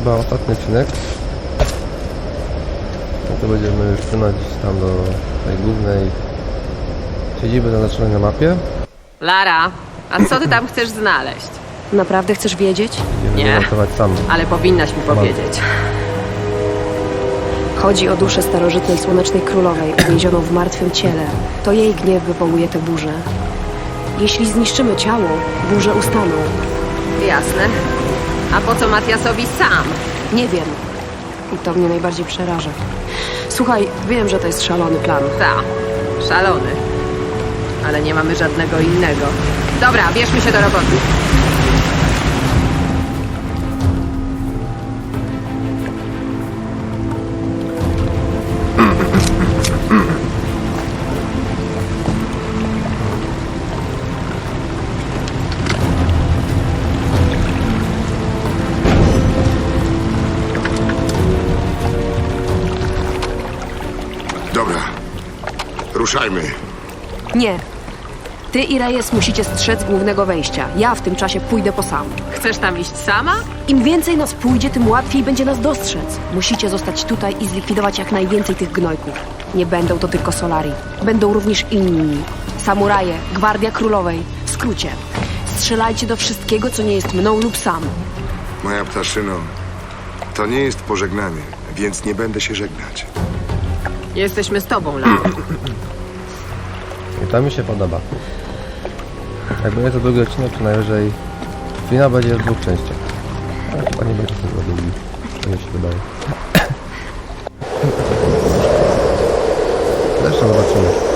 chyba ostatni odcinek. No to będziemy już płynąć tam do tej głównej siedziby zaznaczonej na mapie. Lara, a co ty tam chcesz znaleźć? Naprawdę chcesz wiedzieć? Będziemy Nie. sam. Ale powinnaś mi powiedzieć. Chodzi o duszę starożytnej słonecznej królowej, uwięzioną w martwym ciele. To jej gniew wywołuje tę burzę. Jeśli zniszczymy ciało, burze ustaną. Jasne. A po co Matiasowi sam? Nie wiem. I to mnie najbardziej przeraża. Słuchaj, wiem, że to jest szalony plan. Ta, szalony. Ale nie mamy żadnego innego. Dobra, bierzmy się do roboty. Ruszajmy. Nie. Ty i Reyes musicie strzec głównego wejścia. Ja w tym czasie pójdę po sam. Chcesz tam iść sama? Im więcej nas pójdzie, tym łatwiej będzie nas dostrzec. Musicie zostać tutaj i zlikwidować jak najwięcej tych gnojków. Nie będą to tylko Solari. Będą również inni. Samuraje, Gwardia Królowej. W skrócie. Strzelajcie do wszystkiego, co nie jest mną lub sam. Moja ptaszyno, to nie jest pożegnanie, więc nie będę się żegnać. Jesteśmy z tobą, Lara. To mi się podoba. Jak będzie to drugi odcinek, to najwyżej finał będzie w dwóch częściach. Ale chyba nie będzie to długi. To mi się wydaje. Zresztą zobaczymy.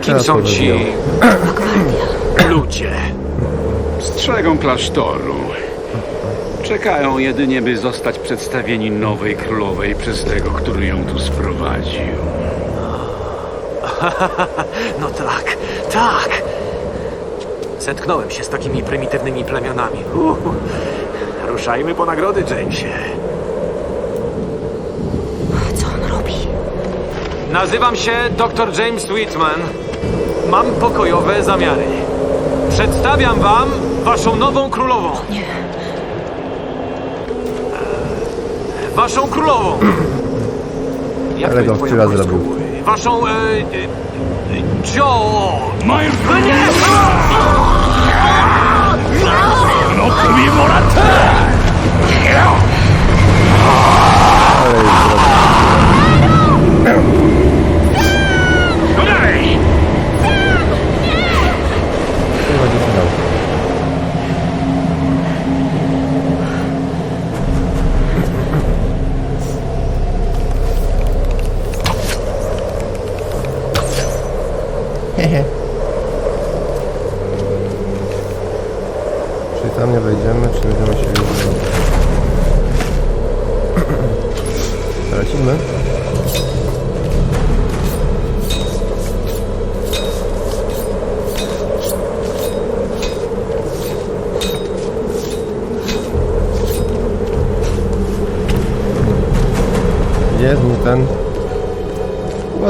Kim są ci ludzie? Strzegą klasztoru. Czekają jedynie, by zostać przedstawieni nowej królowej przez tego, który ją tu sprowadził. No tak, tak. Zetknąłem się z takimi prymitywnymi plemionami. Uhu. Ruszajmy po nagrody, Jamesie. Nazywam się dr James Whitman. Mam pokojowe zamiary. Przedstawiam wam waszą nową królową. Nie. Waszą królową. Jak Ale to go jest wczoraj po japońsku? zrobił. Waszą... E, e, e, Joe. Moim Nie! no krwi morate! Dalej! Będzie finał. Czyli tam nie wejdziemy, czy będziemy się już Lecimy.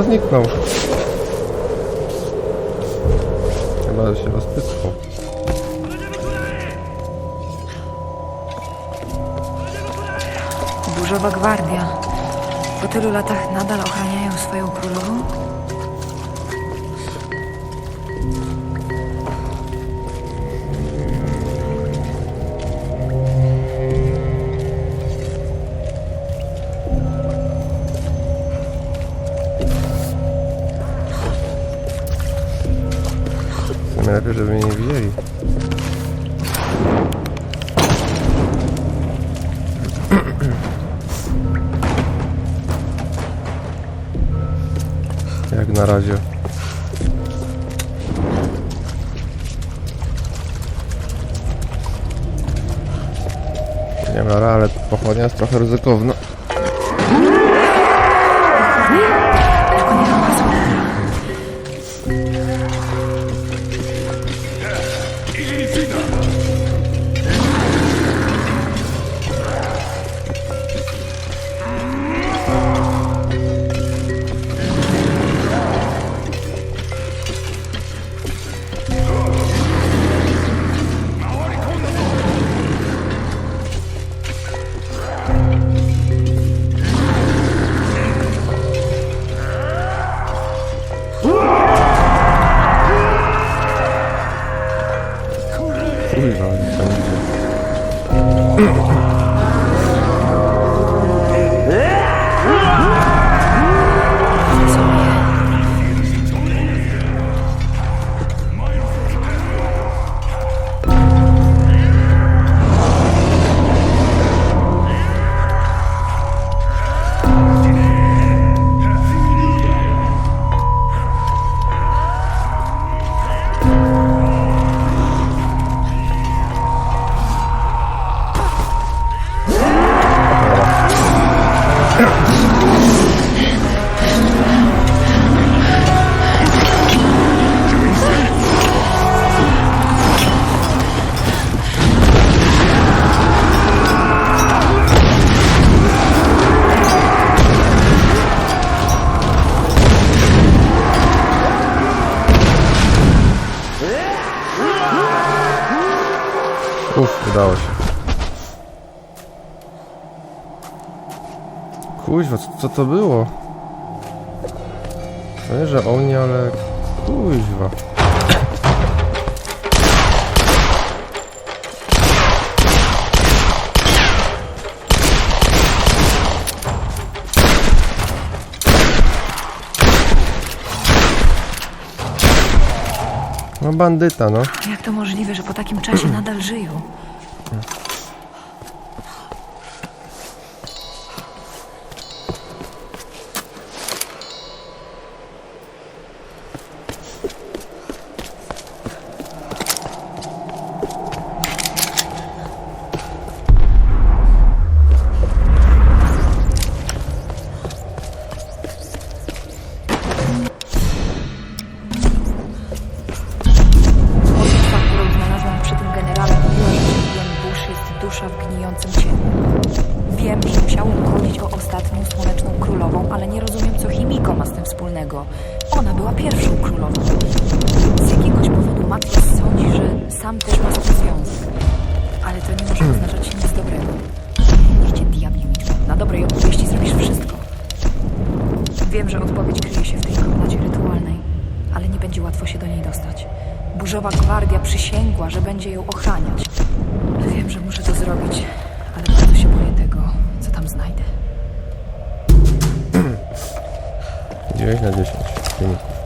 Zniknął. Chyba się rozpyskał. Burzowa Gwardia. Po tylu latach nadal ochraniają swoją królową? Lepiej, żeby nie widzieli. na razie. Nie wiem, ale pochodnia jest trochę ryzykowna. Udało się. Kuźwa, co, co to było? Nie, że oni, ale... Kuźwa. No bandyta, no. Jak to możliwe, że po takim czasie nadal żyją? Okay. Kryje się w tej komnacie rytualnej, ale nie będzie łatwo się do niej dostać. Burzowa gwardia przysięgła, że będzie ją ochraniać. Wiem, że muszę to zrobić, ale bardzo się boję tego, co tam znajdę. 9 na 10 wyników.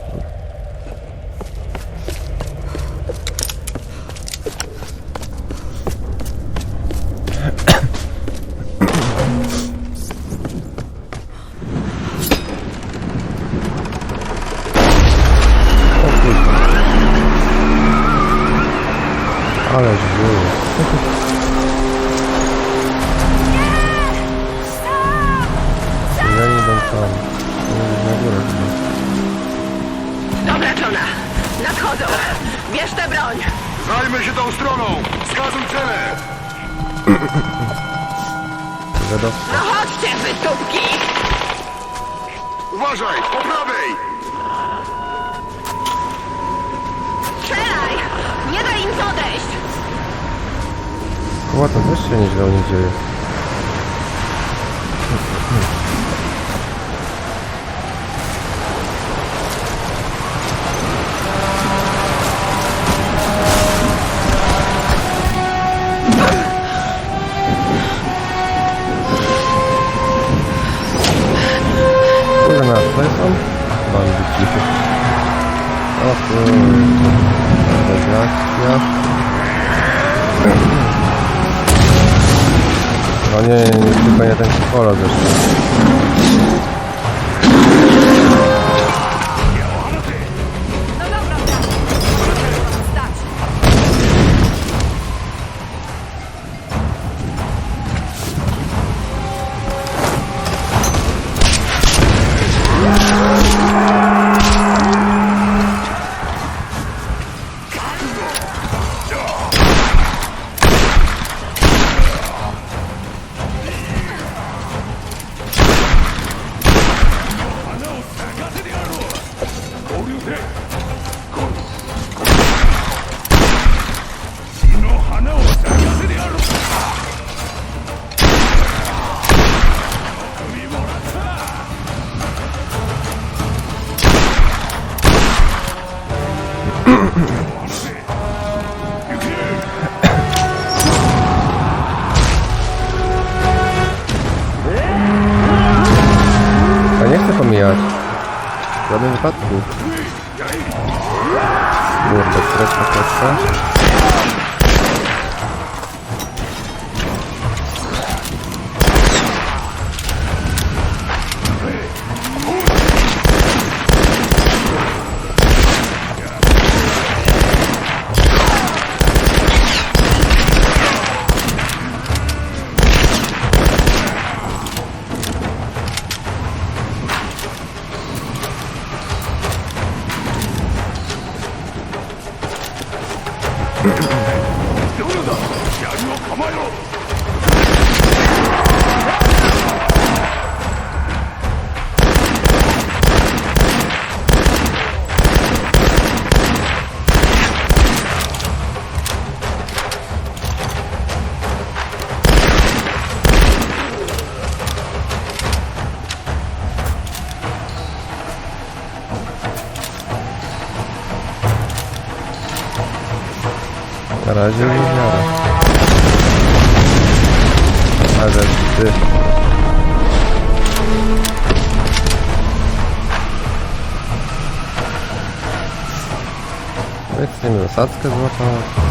Bierz tę broń. Zajmę się tą stroną! Wskazuj cele! Gadowca. No chodźcie, wytupki. Uważaj! Po prawej! Strzelaj. Nie daj im podejść. Koła to też się nieźle u nich dzieje. Są bandyci. O kurde. Nawigacja. No nie, nie, nie, tylko nie ten psycholog razie nie w miarę. Ale ty. No i chcemy zasadzkę złapać.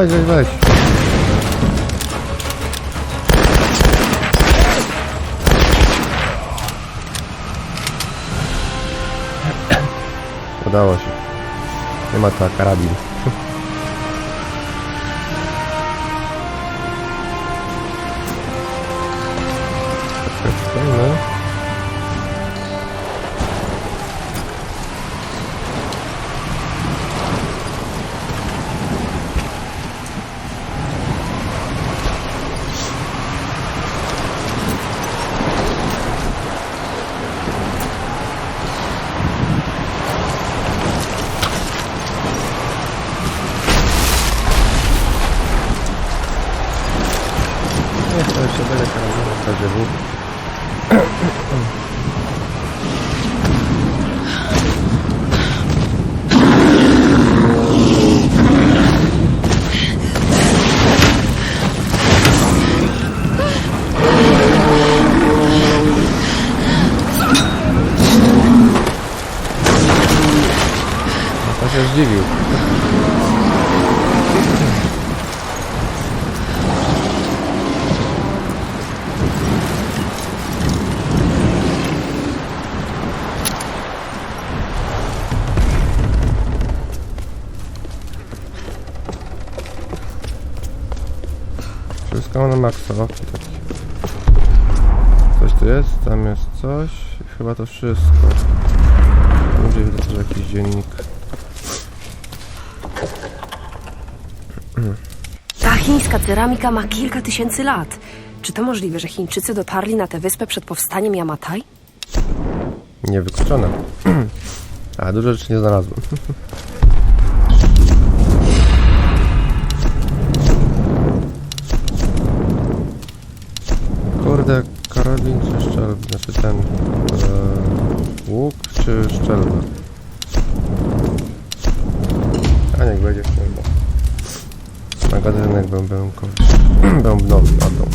Weź, weź, weź. Udało się. Nie ma to karabin. Nie, to jeszcze będę karabinu Wszystko na maksa, o, taki. Coś tu jest, tam jest coś. Chyba to wszystko. Będzie widzę też jakiś dziennik. Ta chińska ceramika ma kilka tysięcy lat. Czy to możliwe, że Chińczycy dotarli na tę wyspę przed powstaniem Yamatai? Niewykluczone. A dużo rzeczy nie znalazłem. karabin czy szczelba? Znaczy ten... E, łuk czy szczelba? A niech będzie szczelba. Magazynek bębenkowy. Bębnowy, pardon.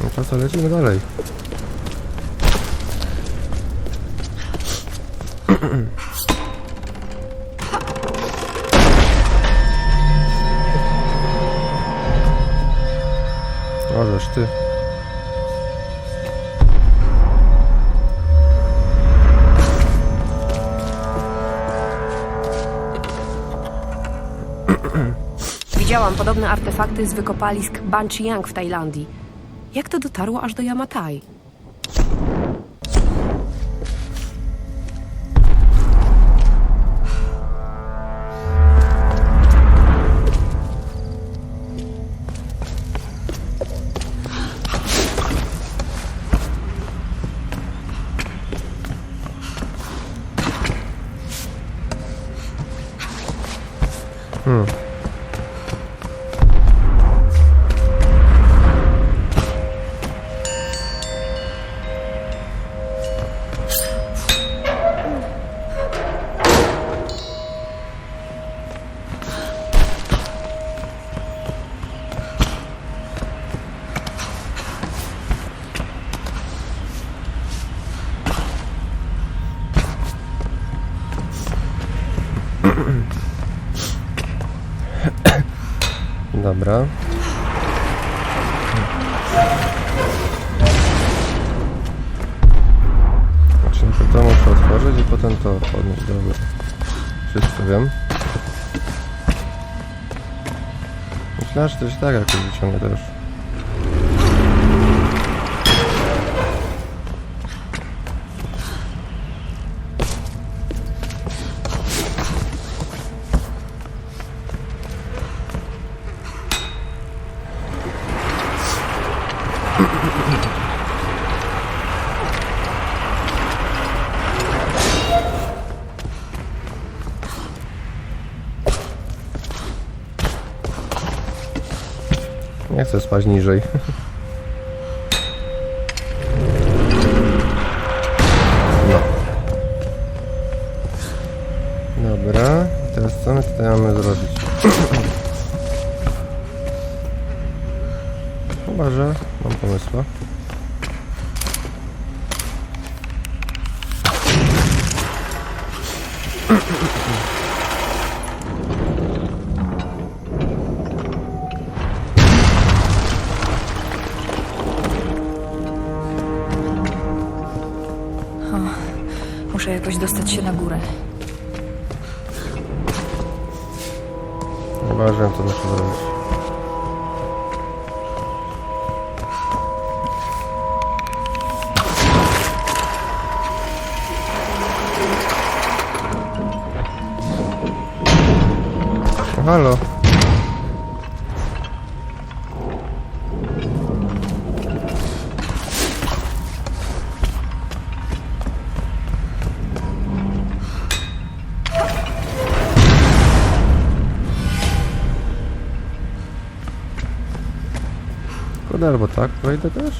No to co, lecimy dalej. Możesz ty. Podobne artefakty z wykopalisk Banchiang w Tajlandii. Jak to dotarło aż do Yamatai? Dobra. Znaczy to muszę otworzyć i potem to podnieść. Dobra. Wszystko wiem. Myślałem, że to się tak jakoś wyciągnie też. Nie chcę spać niżej. Nieważne, co muszę zrobić. Halo. Kurde, albo tak wejdę też?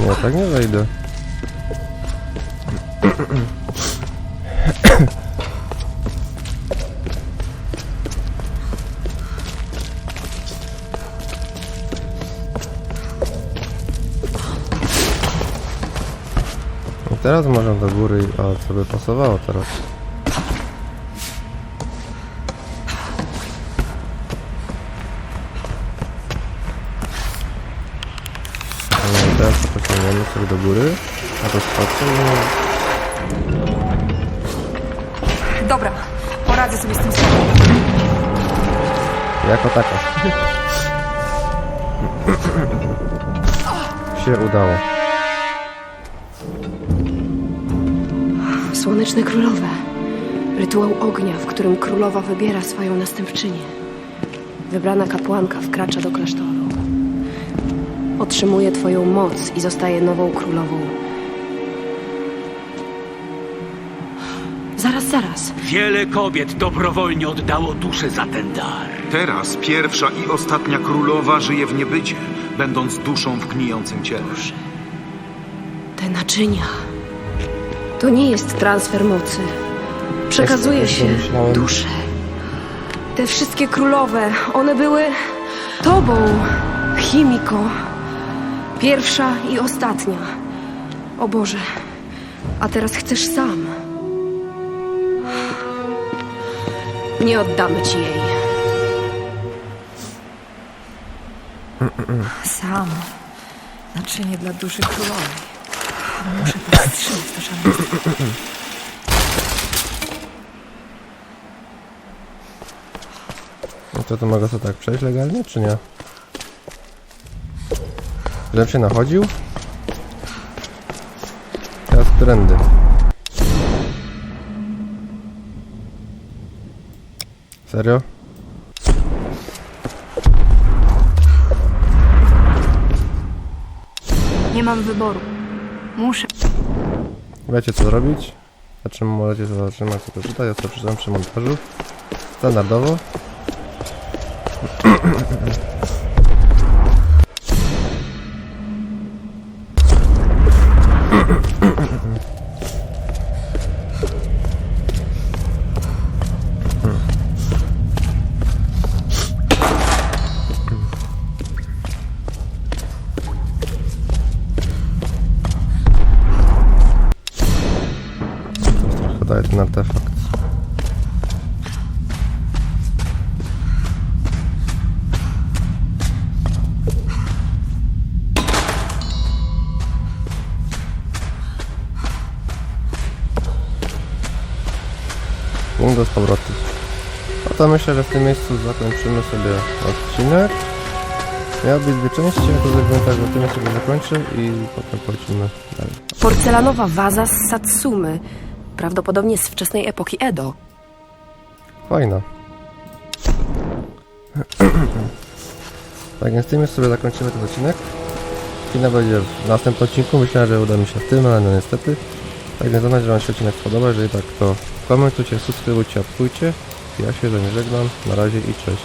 Nie, tak nie wejdę. I teraz może do góry, a co by pasowało teraz? No, teraz to pociągniemy sobie do góry, a to skoczy i Dobra, poradzę sobie z tym samym. jako taka. się udało. Słoneczne Królowe. Rytuał ognia, w którym królowa wybiera swoją następczynię. Wybrana kapłanka wkracza do klasztoru. Otrzymuje twoją moc i zostaje nową królową. Zaraz, zaraz. Wiele kobiet dobrowolnie oddało duszę za ten dar. Teraz pierwsza i ostatnia królowa żyje w niebycie, będąc duszą w gnijącym ciele. Te naczynia. To nie jest transfer mocy. Przekazuje się myślałem. duszę. Te wszystkie królowe, one były tobą, Chimiko. Pierwsza i ostatnia. O Boże, a teraz chcesz sam. Nie oddamy ci jej. Sam. Naczynie dla duszy królowej. Muszę powstrzymać to szaleństwo. No to to mogę to tak przejść legalnie, czy nie? Żebym się nachodził? Teraz trendy. Serio? Nie mam wyboru. Muszę. Wiecie co zrobić? Znaczy możecie to zatrzymać sobie przeczytać, ja sobie przeczytam przy montażu. Standardowo. Do z powrotem. No to myślę, że w tym miejscu zakończymy sobie odcinek. Miał być dwie części, ja to zrobiłem tak, że tym miejscu go zakończę i potem polecimy dalej. Porcelanowa waza z Satsumy. Prawdopodobnie z wczesnej epoki Edo. Fajna. tak więc tym sobie zakończymy ten odcinek. Kina będzie w następnym odcinku. Myślałem, że uda mi się w tym, ale no niestety. Tak więc że Wam się odcinek podoba. Jeżeli tak, to komentujcie, subskrybujcie, apkujcie. Ja się z wami żegnam. Na razie i cześć.